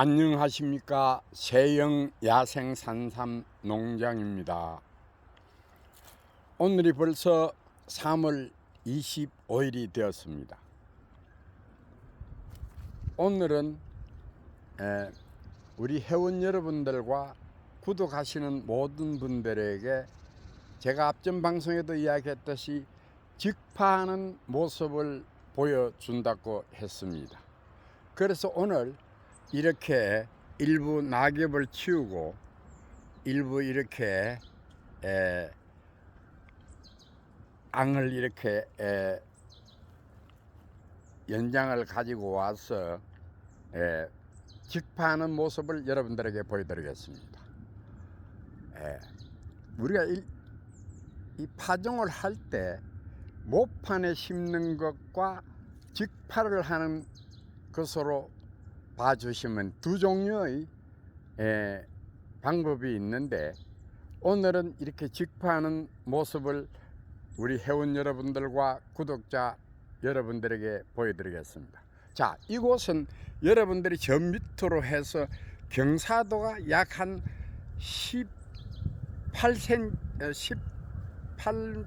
안녕하십니까 세영 야생 산삼 농장입니다. 오늘이 벌써 3월 25일이 되었습니다. 오늘은 에, 우리 회원 여러분들과 구독하시는 모든 분들에게 제가 앞전 방송에도 이야기했듯이 직파하는 모습을 보여준다고 했습니다. 그래서 오늘 이렇게 일부 낙엽을 치우고 일부 이렇게 에, 앙을 이렇게 에, 연장을 가지고 와서 에, 직파하는 모습을 여러분들에게 보여드리겠습니다. 에, 우리가 이, 이 파종을 할 때 모판에 심는 것과 직파를 하는 것으로 봐주시면 두 종류의 에, 방법이 있는데 오늘은 이렇게 직파하는 모습을 우리 회원 여러분들과 구독자 여러분들에게 보여드리겠습니다. 자, 이곳은 여러분들이 저 밑으로 해서 경사도가 약 한 18cm, 18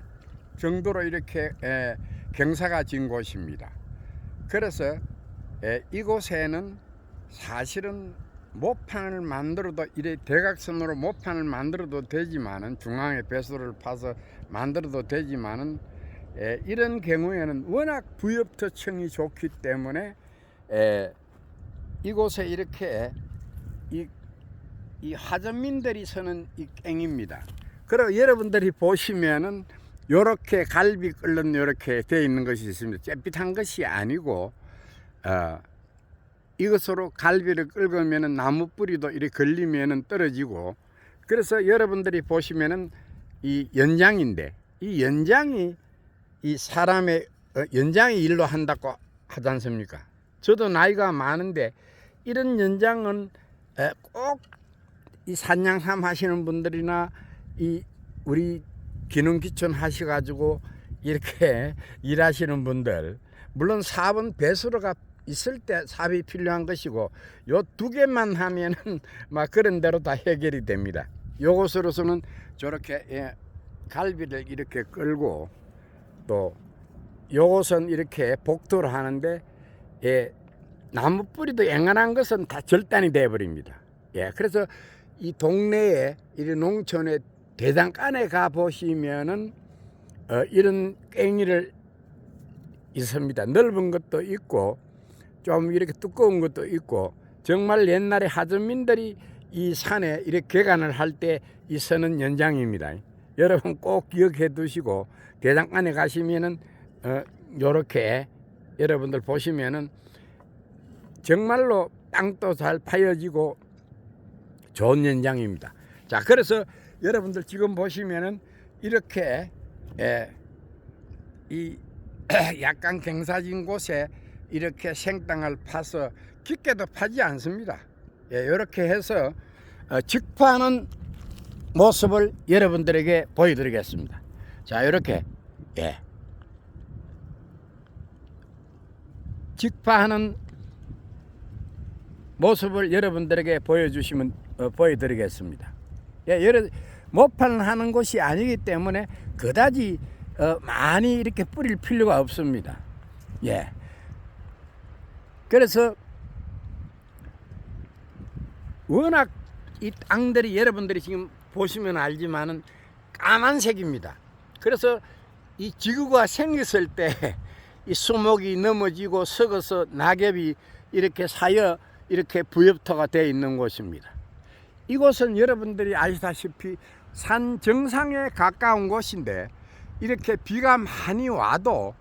정도로 이렇게 에, 경사가 진 곳입니다. 그래서 에, 이곳에는 사실은 모판을 만들어도 이래 대각선으로 모판을 만들어도 되지만은 중앙에 배수를 파서 만들어도 되지만은 에, 이런 경우에는 워낙 부엽토층이 좋기 때문에 에, 이곳에 이렇게 이, 이 하전민들이 서는 이 깽입니다. 그리고 여러분들이 보시면은 요렇게 갈비 끓는 요렇게 되어 있는 것이 있습니다. 잿빛한 것이 아니고 어, 이것으로 갈비를 끓으면은 나무 뿌리도 이렇게 걸리면은 떨어지고 그래서 여러분들이 보시면은 이 연장인데 이 연장이 이 사람의 어, 연장이 일로 한다고 하지 않습니까? 저도 나이가 많은데 이런 연장은 꼭 이 산양삼 하시는 분들이나 이 우리 기능기촌 하셔가지고 이렇게 일하시는 분들 물론 사업은 배수로가 있을 때 사업이 필요한 것이고 요 두 개만 하면은 막 그런 대로 다 해결이 됩니다. 요것으로서는 저렇게 예, 갈비를 이렇게 끌고 또 요것은 이렇게 복도를 하는데 예, 나무 뿌리도 앵간한 것은 다 절단이 돼 버립니다. 예, 그래서 이 동네에 이 농촌에 대장간에 가 보시면은 어, 이런 깽이를 있습니다. 넓은 것도 있고 좀 이렇게 두꺼운 것도 있고 정말 옛날에 하전민들이 이 산에 이렇게 개간을 할 때이 서는 연장입니다. 여러분 꼭 기억해 두시고 대장간에 가시면은 어, 요렇게 여러분들 보시면은 정말로 땅도 잘 파여지고 좋은 연장입니다. 자, 그래서 여러분들 지금 보시면은 이렇게 예, 이 약간 경사진 곳에 이렇게 생땅을 파서 깊게도 파지 않습니다. 예, 이렇게 해서 어, 직파하는 모습을 여러분들에게 보여드리겠습니다. 자, 이렇게 예, 직파하는 모습을 여러분들에게 보여주시면 어, 보여드리겠습니다. 예, 여러 모판하는 것이 아니기 때문에 그다지 어, 많이 이렇게 뿌릴 필요가 없습니다. 예. 그래서 워낙 이 땅들이 여러분들이 지금 보시면 알지만은 까만색입니다. 그래서 이 지구가 생겼을 때 이 수목이 넘어지고 썩어서 낙엽이 이렇게 사여 이렇게 부엽토가 되어 있는 곳입니다. 이곳은 여러분들이 아시다시피 산 정상에 가까운 곳인데 이렇게 비가 많이 와도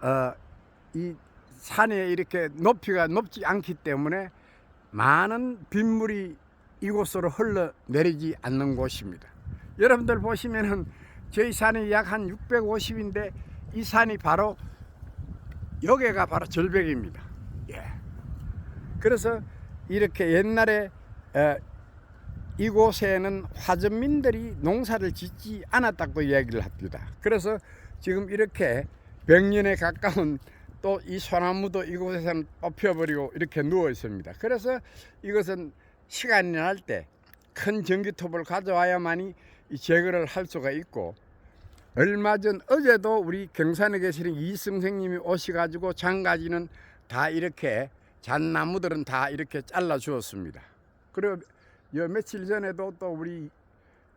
어, 이 산에 이렇게 높이가 높지 않기 때문에 많은 빗물이 이곳으로 흘러 내리지 않는 곳입니다. 여러분들 보시면은 저희 산이 약 한 650인데 이 산이 바로 여기가 바로 절벽입니다. 예. 그래서 이렇게 옛날에 어, 이곳에는 화전민들이 농사를 짓지 않았다고 이야기를 합니다. 그래서 지금 이렇게 100년에 가까운 또 이 소나무도 이곳에서는 뽑혀버리고 이렇게 누워 있습니다. 그래서 이것은 시간이 날 때 큰 전기톱을 가져와야만이 이 제거를 할 수가 있고 얼마 전 어제도 우리 경산에 계시는 이 선생님이 오셔가지고 장가지는 다 이렇게 잣나무들은 다 이렇게 잘라 주었습니다. 그리고 요 며칠 전에도 또 우리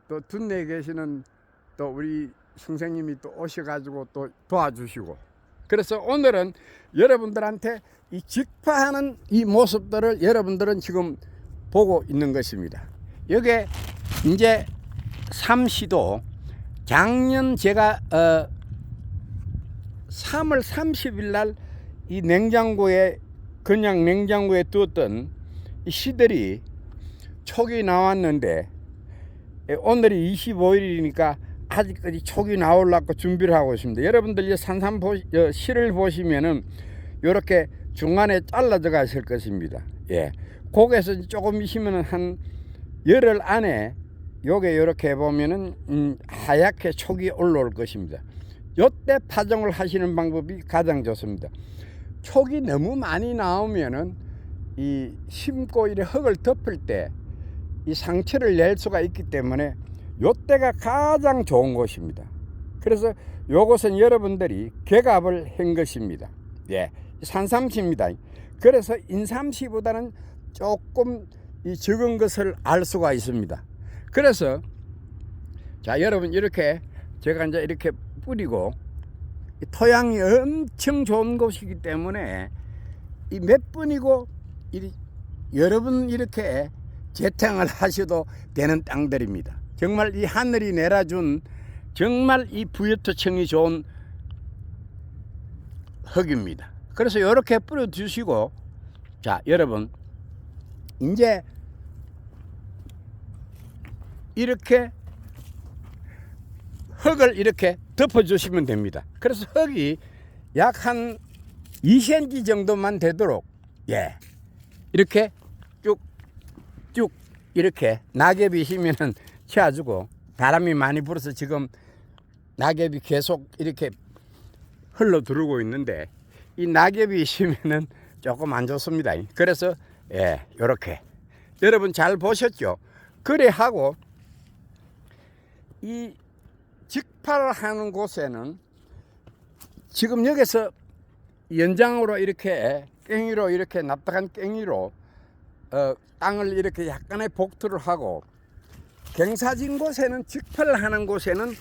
또 둔내에 계시는 또 우리 선생님이 또 오셔가지고 또 도와주시고 그래서 오늘은 여러분들한테 이 직파하는 이 모습들을 여러분들은 지금 보고 있는 것입니다. 여기에 이제 삼시도 작년 제가 어 3월 30일 날 이 냉장고에 그냥 냉장고에 두었던 이 시들이 촉이 나왔는데 예, 오늘이 25일이니까 아직까지 촉이 나오려고 준비를 하고 있습니다. 여러분들 이 산삼 보, 어, 실을 보시면은 이렇게 중간에 잘라져 가실 것입니다. 예. 거기에서 조금 있으면은 한 열흘 안에 요게 이렇게 보면은 음, 하얗게 촉이 올라올 것입니다. 요때 파종을 하시는 방법이 가장 좋습니다. 촉이 너무 많이 나오면은 이 심고 이래 흙을 덮을 때 이 상처를 낼 수가 있기 때문에 요때가 가장 좋은 것입니다. 그래서 요것은 여러분들이 개갑을 한 것입니다. 예. 산삼시입니다. 그래서 인삼시보다는 조금 이 적은 것을 알 수가 있습니다. 그래서 자 여러분 이렇게 제가 이제 이렇게 뿌리고 이 토양이 엄청 좋은 곳이기 때문에 이몇 분이고 이 여러 분 이렇게 재탕을 하셔도 되는 땅들입니다. 정말 이 하늘이 내려준 정말 이 부여토청이 좋은 흙입니다. 그래서 이렇게 뿌려 주시고 자 여러분 이제 이렇게 흙을 이렇게 덮어 주시면 됩니다. 그래서 흙이 약 한 2cm 정도만 되도록 예 이렇게 쭉쭉 이렇게 낙엽이 희면은 채워주고 바람이 많이 불어서 지금 낙엽이 계속 이렇게 흘러 들어오고 있는데 이 낙엽이 있으면은 조금 안 좋습니다. 그래서 예 요렇게 여러분 잘 보셨죠? 그래 하고 이 직파를 하는 곳에는 지금 여기서 연장으로 이렇게 깽이로 이렇게 납작한 깽이로 어, 땅을 이렇게 약간의 복투를 하고 경사진 곳에는 직파를 하는 곳에는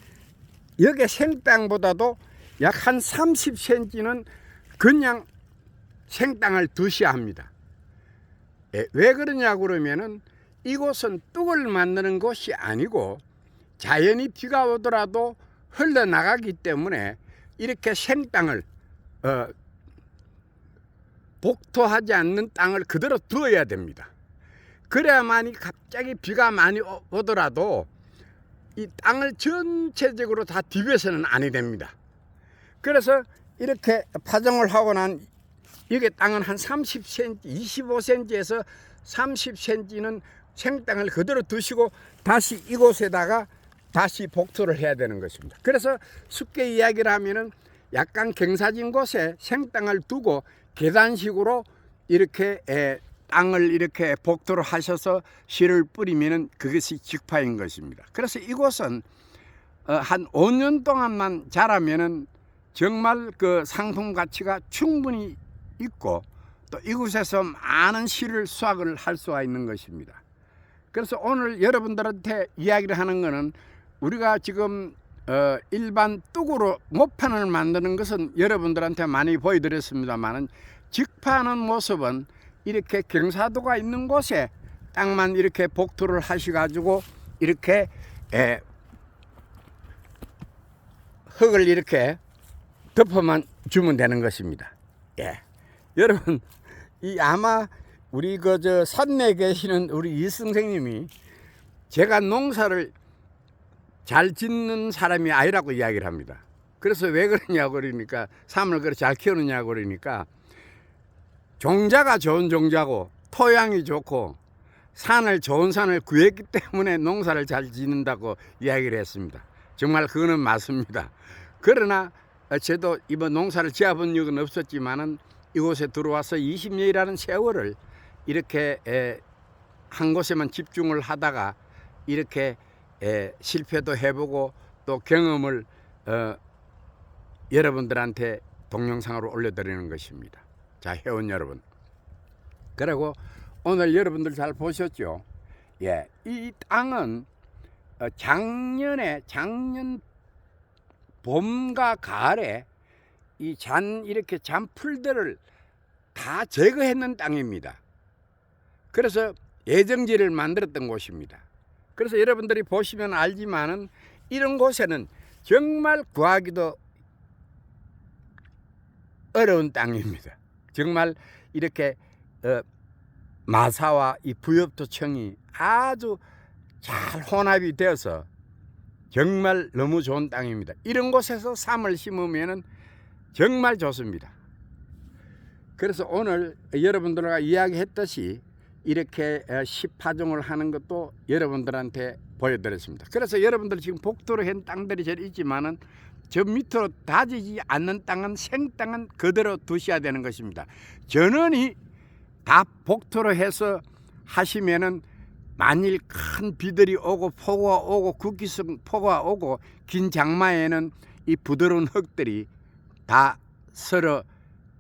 여기 생땅보다도 약 한 30cm는 그냥 생땅을 두셔야 합니다. 예, 왜 그러냐 그러면은 이곳은 뚝을 만드는 곳이 아니고 자연히 비가 오더라도 흘러나가기 때문에 이렇게 생땅을 어, 복토하지 않는 땅을 그대로 두어야 됩니다. 그래야만이 갑자기 비가 많이 오- 오더라도 이 땅을 전체적으로 다 디벼서는 아니 됩니다. 그래서 이렇게 파종을 하고 난 이게 땅은 한 30cm, 25cm에서 30cm는 생땅을 그대로 두시고 다시 이곳에다가 다시 복토를 해야 되는 것입니다. 그래서 쉽게 이야기를 하면은 약간 경사진 곳에 생땅을 두고 계단식으로 이렇게 에, 땅을 이렇게 복토를 하셔서 씨를 뿌리면은 그것이 직파인 것입니다. 그래서 이곳은 어, 한 5년 동안만 자라면은 정말 그 상품 가치가 충분히 있고 또 이곳에서 많은 씨를 수확을 할 수가 있는 것입니다. 그래서 오늘 여러분들한테 이야기를 하는 것은 우리가 지금 어, 일반 뚝으로 모판을 만드는 것은 여러분들한테 많이 보여드렸습니다만은 직파하는 모습은 이렇게 경사도가 있는 곳에 땅만 이렇게 복토를 하셔가지고 이렇게 에, 흙을 이렇게 덮어만 주면 되는 것입니다. 예. 여러분, 이 아마 우리 그 저 산내에 계시는 우리 이 선생님이 제가 농사를 잘 짓는 사람이 아니라고 이야기를 합니다. 그래서 왜 그러냐고 그러니까 삶을 그렇게 잘 키우느냐고 그러니까 종자가 좋은 종자고 토양이 좋고 산을 좋은 산을 구했기 때문에 농사를 잘 짓는다고 이야기를 했습니다. 정말 그거는 맞습니다. 그러나 어, 저도 이번 농사를 지어본 적은 없었지만은 이곳에 들어와서 20년이라는 세월을 이렇게 에, 한 곳에만 집중을 하다가 이렇게 에, 실패도 해보고 또 경험을 어, 여러분들한테 동영상으로 올려드리는 것입니다. 자, 회원 여러분. 그리고 오늘 여러분들 잘 보셨죠? 예, 이 땅은 어, 작년에 작년 봄과 가을에 이 잔 이렇게 잔풀들을 다 제거했는 땅입니다. 그래서 예정지를 만들었던 곳입니다. 그래서 여러분들이 보시면 알지만은 이런 곳에는 정말 구하기도 어려운 땅입니다. 정말 이렇게 어, 마사와 이 부엽토청이 아주 잘 혼합이 되어서 정말 너무 좋은 땅입니다. 이런 곳에서 삶을 심으면은 정말 좋습니다. 그래서 오늘 여러분들과 이야기했듯이 이렇게 어, 십파종을 하는 것도 여러분들한테 보여드렸습니다. 그래서 여러분들 지금 복도로 한 땅들이 제일 있지만은 저 밑으로 다지지 않는 땅은 생땅은 그대로 두셔야 되는 것입니다. 전원이 다 복토로 해서 하시면은 만일 큰 비들이 오고 폭우가 오고 국기성 폭우가 오고 긴 장마에는 이 부드러운 흙들이 다 서로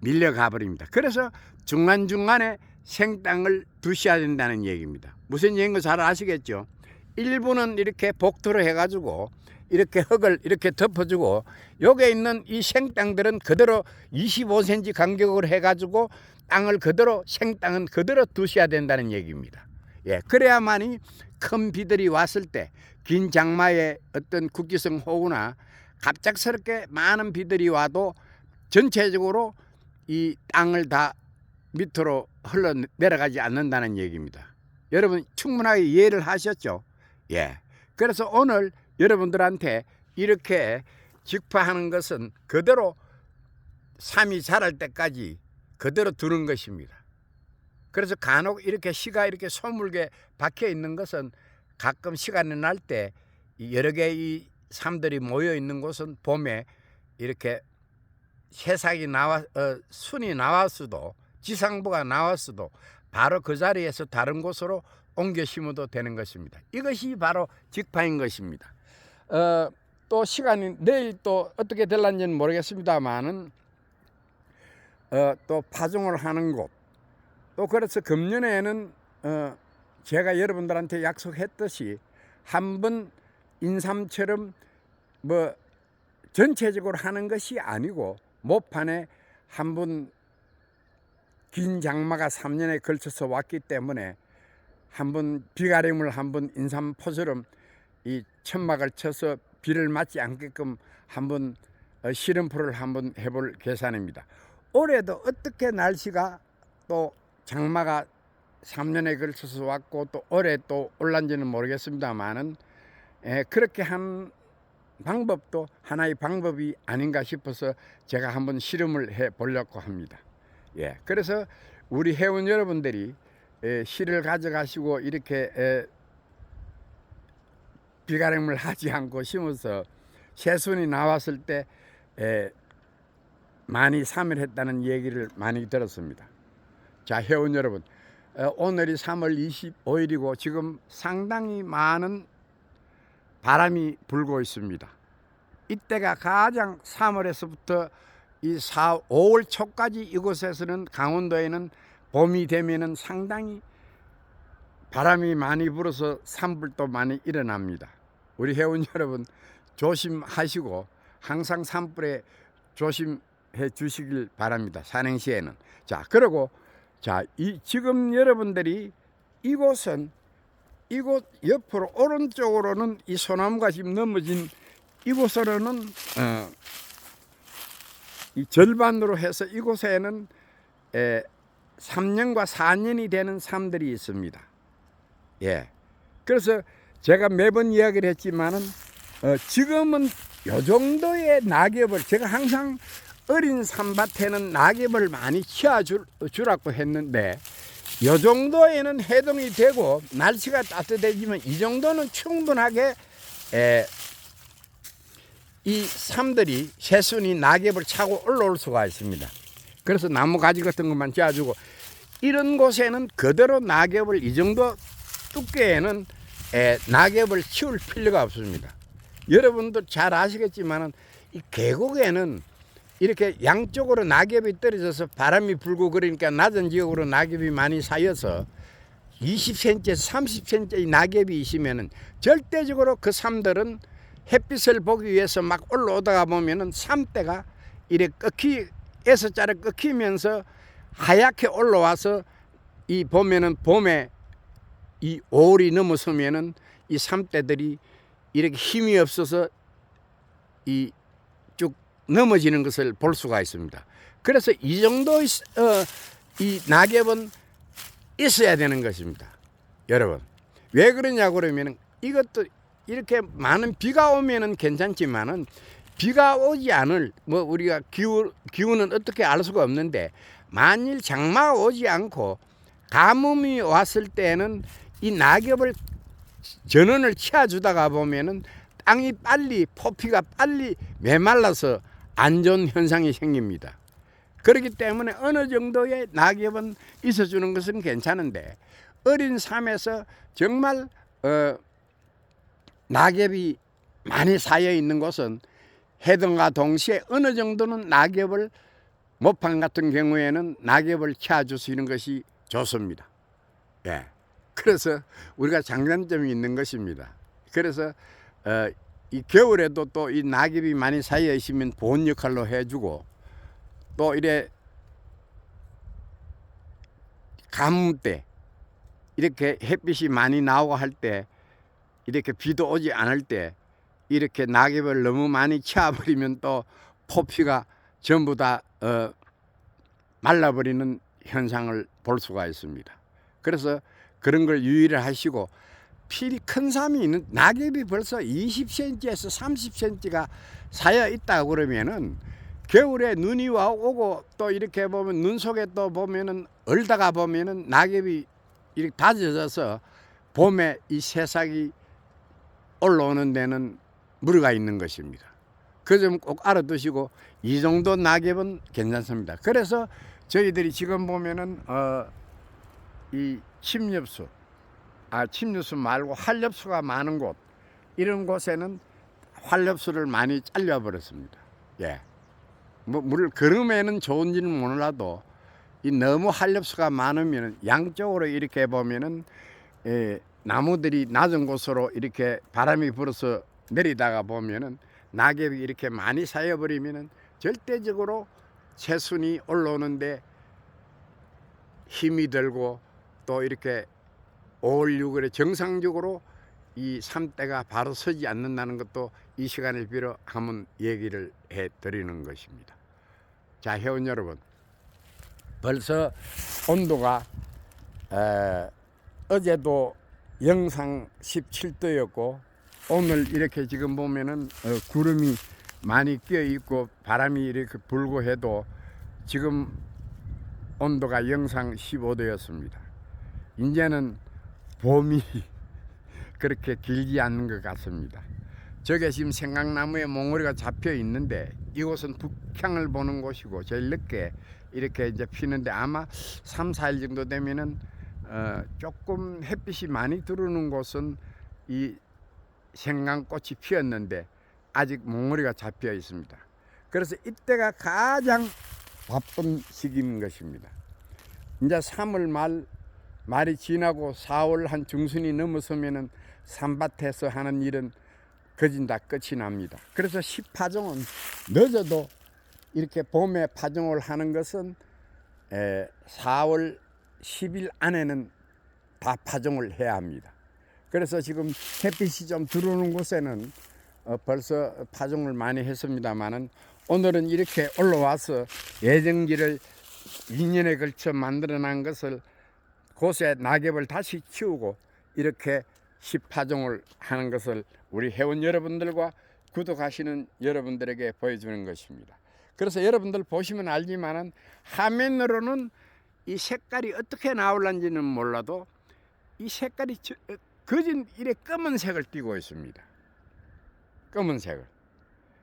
밀려가 버립니다. 그래서 중간중간에 생땅을 두셔야 된다는 얘기입니다. 무슨 얘기인 거 잘 아시겠죠? 일부는 이렇게 복토로 해가지고 이렇게 흙을 이렇게 덮어주고 여기에 있는 이 생땅들은 그대로 25cm 간격으로 해가지고 땅을 그대로 생땅은 그대로 두셔야 된다는 얘기입니다. 예, 그래야만이 큰 비들이 왔을 때 긴 장마에 어떤 국기성 호우나 갑작스럽게 많은 비들이 와도 전체적으로 이 땅을 다 밑으로 흘러 내려가지 않는다는 얘기입니다. 여러분 충분하게 이해를 하셨죠? 예. 그래서 오늘 여러분들한테 이렇게 직파하는 것은 그대로 삶이 자랄 때까지 그대로 두는 것입니다. 그래서 간혹 이렇게 씨가 이렇게 소물게 박혀 있는 것은 가끔 시간이 날 때 여러 개의 삶들이 모여 있는 곳은 봄에 이렇게 새싹이 나와 어, 순이 나왔어도 지상부가 나왔어도 바로 그 자리에서 다른 곳으로 옮겨 심어도 되는 것입니다. 이것이 바로 직파인 것입니다. 어, 또 시간이 내일 또 어떻게 될런지는 모르겠습니다만은 어, 또 파종을 하는 곳, 또 그래서 금년에는 어, 제가 여러분들한테 약속했듯이 한 번 인삼처럼 뭐 전체적으로 하는 것이 아니고 모판에 한 번 긴 장마가 3년에 걸쳐서 왔기 때문에 한 번 비가림을 한 번 인삼포처럼 이 천막을 쳐서 비를 맞지 않게끔 한번 어, 씨름포를 한번 해볼 계산입니다. 올해도 어떻게 날씨가 또 장마가 3년에 걸쳐서 왔고 또 올해 또 올란지는 모르겠습니다만은 에, 그렇게 한 방법도 하나의 방법이 아닌가 싶어서 제가 한번 실험을 해 보려고 합니다. 예, 그래서 우리 회원 여러분들이 에, 씨를 가져가시고 이렇게 에, 비가림을 하지 않고 심어서 새순이 나왔을 때 에, 많이 사멸했다는 얘기를 많이 들었습니다. 자, 회원 여러분, 어, 오늘이 3월 25일이고 지금 상당히 많은 바람이 불고 있습니다. 이때가 가장 3월에서부터 이 4, 5월 초까지 이곳에서는 강원도에는 봄이 되면은 상당히 바람이 많이 불어서 산불도 많이 일어납니다. 우리 회원 여러분 조심하시고 항상 산불에 조심해 주시길 바랍니다. 산행시에는 자 그리고 자 이 지금 여러분들이 이곳은 이곳 옆으로 오른쪽으로는 이 소나무가 지금 넘어진 이곳으로는 어, 이 절반으로 해서 이곳에는 에, 3년과 4년이 되는 삶들이 있습니다. 예. 그래서 제가 매번 이야기를 했지만은 어, 지금은 요 정도의 낙엽을 제가 항상 어린 산밭에는 낙엽을 많이 키워 주라고 했는데 요 정도에는 해동이 되고 날씨가 따뜻해지면 이 정도는 충분하게 에, 이 삶들이 새순이 낙엽을 차고 올라올 수가 있습니다. 그래서 나무 가지 같은 것만 짜주고 이런 곳에는 그대로 낙엽을 이 정도 두께에는 에, 낙엽을 키울 필요가 없습니다. 여러분도 잘 아시겠지만은 이 계곡에는 이렇게 양쪽으로 낙엽이 떨어져서 바람이 불고 그러니까 낮은 지역으로 낙엽이 많이 쌓여서 20cm에서 30cm의 낙엽이 있으면은 절대적으로 그 삶들은 햇빛을 보기 위해서 막 올라오다가 보면은 삶대가 이래 꺾이 에서 자를 꺾이면서 하얗게 올라와서 이 보면은 봄에 이 5월이 넘어서면은 이 삶대들이 이렇게 힘이 없어서 이 쭉 넘어지는 것을 볼 수가 있습니다. 그래서 이 정도 의 어, 이 낙엽은 있어야 되는 것입니다. 여러분. 왜 그러냐고 그러면은 이것도 이렇게 많은 비가 오면은 괜찮지만은 비가 오지 않을 뭐 우리가 기후 기후는 어떻게 알 수가 없는데 만일 장마가 오지 않고 가뭄이 왔을 때는 이 낙엽을 전원을 치워주다가 보면은 땅이 빨리 포피가 빨리 메말라서 안 좋은 현상이 생깁니다. 그렇기 때문에 어느 정도의 낙엽은 있어주는 것은 괜찮은데 어린 삶에서 정말 어, 낙엽이 많이 쌓여 있는 곳은 해등과 동시에 어느 정도는 낙엽을 모판 같은 경우에는 낙엽을 키워줄 수 있는 것이 좋습니다. 예. 그래서 우리가 장단점이 있는 것입니다. 그래서 어, 이 겨울에도 또 이 낙엽이 많이 쌓여 있으면 보온 역할로 해주고 또 이래 가뭄 때 이렇게 햇빛이 많이 나오고 할 때 이렇게 비도 오지 않을 때 이렇게 낙엽을 너무 많이 치워버리면 또 포피가 전부 다 어, 말라버리는 현상을 볼 수가 있습니다. 그래서 그런 걸 유의를 하시고 필이 큰 삶이 있는 낙엽이 벌써 20cm에서 30cm가 쌓여 있다 그러면은 겨울에 눈이 와 오고 또 이렇게 보면 눈 속에 또 보면은 얼다가 보면은 낙엽이 이렇게 다져져서 봄에 이 새싹이 올라오는 데는 무리가 있는 것입니다. 그점꼭 알아두시고 이 정도 낙엽은 괜찮습니다. 그래서 저희들이 지금 보면은 어, 이 침엽수, 아 침엽수 말고 활엽수가 많은 곳 이런 곳에는 활엽수를 많이 잘려 버렸습니다. 예. 뭐 물을 걸음에는 좋은지는 몰라도 이 너무 활엽수가 많으면 양쪽으로 이렇게 보면은 예, 나무들이 낮은 곳으로 이렇게 바람이 불어서 내리다가 보면은 낙엽이 이렇게 많이 쌓여버리면은 절대적으로 새순이 올라오는데 힘이 들고 또 이렇게 5월 6월에 정상적으로 이 삼대가 바로 서지 않는다는 것도 이 시간을 빌어 한번 얘기를 해 드리는 것입니다. 자, 회원 여러분. 벌써 온도가 에, 어제도 영상 17도였고 오늘 이렇게 지금 보면은 어, 구름이 많이 끼어 있고 바람이 이렇게 불고 해도 지금 온도가 영상 15도였습니다. 이제는 봄이 그렇게 길지 않는 것 같습니다. 저게 지금 생강나무에 몽우리가 잡혀 있는데 이곳은 북향을 보는 곳이고 제일 늦게 이렇게 이제 피는데 아마 3, 4일 정도 되면은 어, 조금 햇빛이 많이 들어오는 곳은 이 생강꽃이 피었는데 아직 몽우리가 잡혀 있습니다. 그래서 이때가 가장 바쁜 시기인 것입니다. 이제 3월 말 말이 지나고 4월 한 중순이 넘어서면은 산밭에서 하는 일은 거진 다 끝이 납니다. 그래서 10파종은 늦어도 이렇게 봄에 파종을 하는 것은 에, 4월 10일 안에는 다 파종을 해야 합니다. 그래서 지금 햇빛이 좀 들어오는 곳에는 어, 벌써 파종을 많이 했습니다만은 오늘은 이렇게 올라와서 예정지를 2년에 걸쳐 만들어 난 것을 곳에 낙엽을 다시 키우고 이렇게 10파종을 하는 것을 우리 회원 여러분들과 구독하시는 여러분들에게 보여주는 것입니다. 그래서 여러분들 보시면 알지만은 화면으로는 이 색깔이 어떻게 나올는지는 몰라도 이 색깔이 저- 어, 거진 이래 검은색을 띠고 있습니다. 검은색을.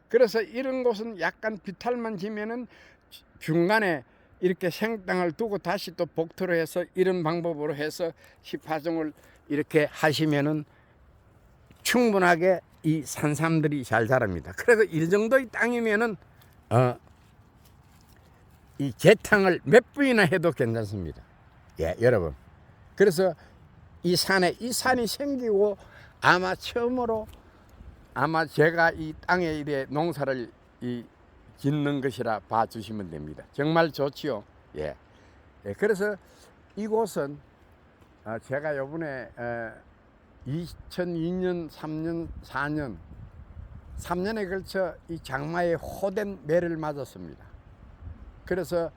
그래서 이런 곳은 약간 비탈만 지면은 중간에 이렇게 생땅을 두고 다시 또 복토로 해서 이런 방법으로 해서 시파종을 이렇게 하시면은 충분하게 이 산삼들이 잘 자랍니다. 그래서 이 정도의 땅이면은 어, 이 재탕을 몇 분이나 해도 괜찮습니다. 예, 여러분. 그래서 이 산에 이 산이 생기고 아마 처음으로 아마 제가 이 땅에 이래 농사를 이 짓는 것이라 봐주시면 됩니다. 정말 좋지요. 예. 예 그래서 이곳은 어, 제가 요번에 어, 2002년, 3년, 4년, 3년에 걸쳐 이 장마에 호된 매를 맞았습니다. 그래서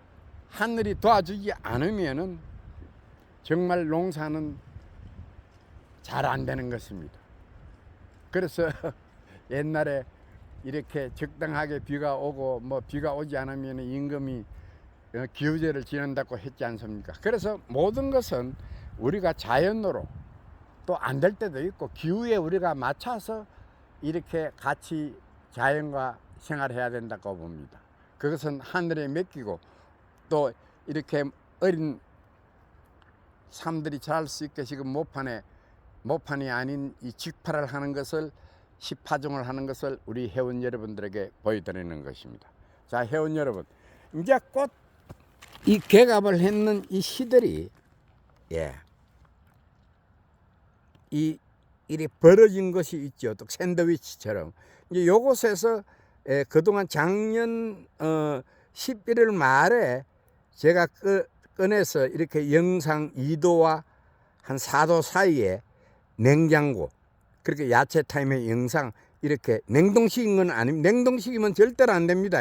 하늘이 도와주지 않으면은 정말 농사는 잘 안 되는 것입니다. 그래서 옛날에 이렇게 적당하게 비가 오고 뭐 비가 오지 않으면 임금이 어, 기후제를 지낸다고 했지 않습니까? 그래서 모든 것은 우리가 자연으로 또 안 될 때도 있고 기후에 우리가 맞춰서 이렇게 같이 자연과 생활해야 된다고 봅니다. 그것은 하늘에 맡기고 또 이렇게 어린 삶들이 자랄 수 있게 지금 모판에 모판이 아닌 이 직파를 하는 것을 시파종을 하는 것을 우리 회원 여러분들에게 보여드리는 것입니다. 자, 회원 여러분, 이제 곧이 개갑을 했는 이 시들이 예, 이 이리 벌어진 것이 있죠. 또 샌드위치처럼 이제 요곳에서 예, 그동안 작년 어, 11월 말에 제가 끄, 꺼내서 이렇게 영상 2도와 한 4도 사이에 냉장고 그렇게 야채 타임의 영상 이렇게 냉동식인 건 아닙니다. 냉동식이면 절대로 안 됩니다.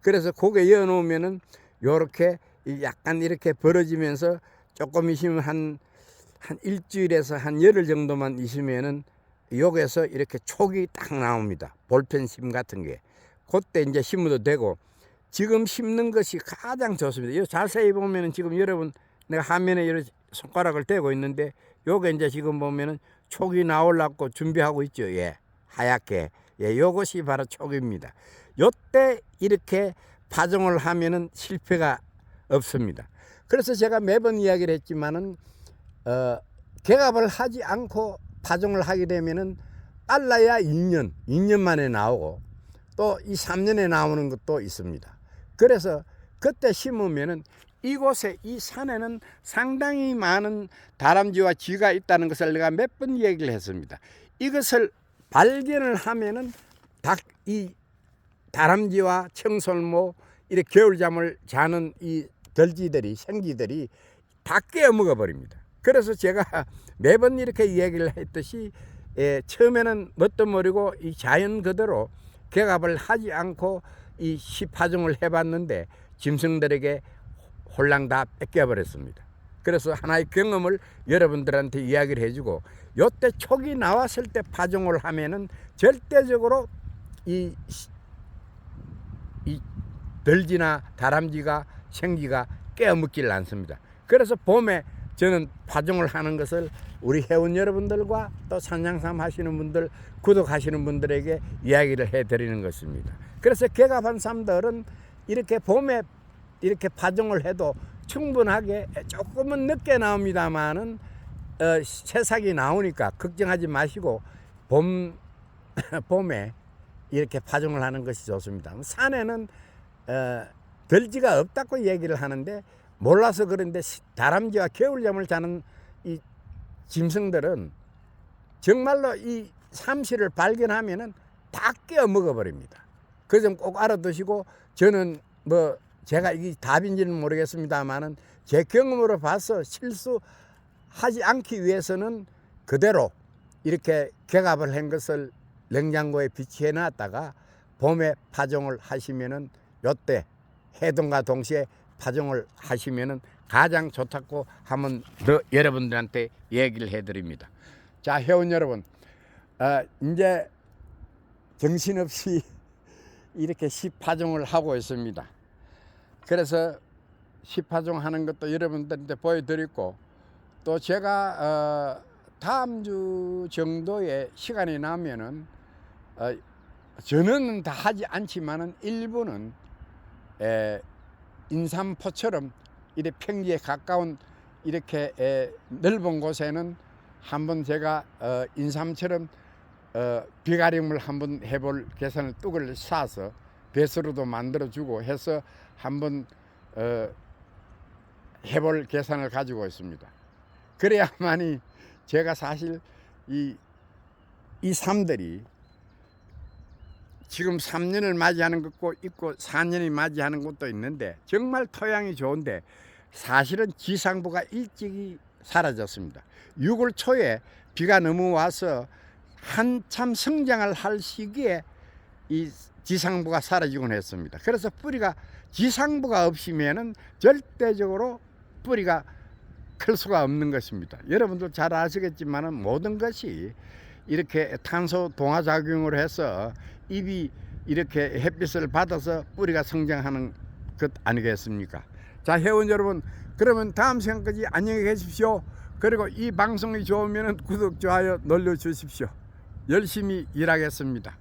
그래서 고개 이어 놓으면은 요렇게 이 약간 이렇게 벌어지면서 조금 있으면 한, 한 일주일에서 한 열흘 정도만 있으면은 여기에서 이렇게 촉이 딱 나옵니다. 볼펜 심 같은 게. 그때 이제 심어도 되고 지금 심는 것이 가장 좋습니다. 이 자세히 보면은 지금 여러분 내가 화면에 이렇게 손가락을 대고 있는데 요게 이제 지금 보면은 촉이 나오려고 준비하고 있죠. 예. 하얗게. 예, 요것이 바로 촉입니다. 요때 이렇게 파종을 하면은 실패가 없습니다. 그래서 제가 매번 이야기를 했지만은 어, 개갑을 하지 않고 파종을 하게 되면은 빨라야 2년, 2년 만에 나오고 또 이 3년에 나오는 것도 있습니다. 그래서 그때 심으면은 이곳에 이 산에는 상당히 많은 다람쥐와 쥐가 있다는 것을 내가 몇 번 얘기를 했습니다. 이것을 발견을 하면은 닭 이 다람쥐와 청설모 이렇게 겨울잠을 자는 이 들쥐들이 생쥐들이 다 깨어 먹어 버립니다. 그래서 제가 매번 이렇게 얘기를 했듯이 예, 처음에는 뭣도 모르고 이 자연 그대로 개갑을 하지 않고 이 시파종을 해봤는데 짐승들에게 홀랑 다 뺏겨버렸습니다. 그래서 하나의 경험을 여러분들한테 이야기를 해주고 요때 촉이 나왔을 때 파종을 하면은 절대적으로 이, 이 들쥐나 다람쥐가 생쥐가 깨어먹질 않습니다. 그래서 봄에 저는 파종을 하는 것을 우리 회원 여러분들과 또 산양삼 하시는 분들 구독하시는 분들에게 이야기를 해드리는 것입니다. 그래서 개갑한 삼들은 이렇게 봄에 이렇게 파종을 해도 충분하게 조금은 늦게 나옵니다만은 어, 새싹이 나오니까 걱정하지 마시고 봄 봄에 이렇게 파종을 하는 것이 좋습니다. 산에는 어, 들쥐가 없다고 얘기를 하는데 몰라서 그런데 시- 다람쥐와 겨울잠을 자는 이 짐승들은 정말로 이 삼시를 발견하면은 다 깨어 먹어버립니다. 그점꼭 알아두시고 저는 뭐 제가 이게 답인지는 모르겠습니다만은 제 경험으로 봐서 실수하지 않기 위해서는 그대로 이렇게 개갑을 한 것을 냉장고에 비치해 놨다가 봄에 파종을 하시면은 요때 해동과 동시에 파종을 하시면은 가장 좋다고 하면 더 여러분들한테 얘기를 해드립니다. 자 회원 여러분, 어, 이제 정신없이 이렇게 시파종을 하고 있습니다. 그래서 시파종 하는 것도 여러분들한테 보여드리고 또 제가 어, 다음 주 정도의 시간이 나면은 어, 저는 다 하지 않지만은 일부는 에, 인삼포처럼 이렇게 평지에 가까운 이렇게 에, 넓은 곳에는 한번 제가 어, 인삼처럼 어, 비가림을 한번 해볼 계산을 뚝을 사서 배수로도 만들어주고 해서 한번 어, 해볼 계산을 가지고 있습니다. 그래야만이 제가 사실 이, 이 삶들이 지금 3년을 맞이하는 것도 있고 4년이 맞이하는 것도 있는데 정말 토양이 좋은데 사실은 지상부가 일찍이 사라졌습니다. 6월 초에 비가 너무 와서 한참 성장을 할 시기에 이 지상부가 사라지곤 했습니다. 그래서 뿌리가 지상부가 없으면은 절대적으로 뿌리가 클 수가 없는 것입니다. 여러분도 잘 아시겠지만은 모든 것이 이렇게 탄소 동화 작용을 해서 잎이 이렇게 햇빛을 받아서 뿌리가 성장하는 것 아니겠습니까? 자, 회원 여러분, 그러면 다음 시간까지 안녕히 계십시오. 그리고 이 방송이 좋으면 구독, 좋아요 눌러 주십시오. 열심히 일하겠습니다.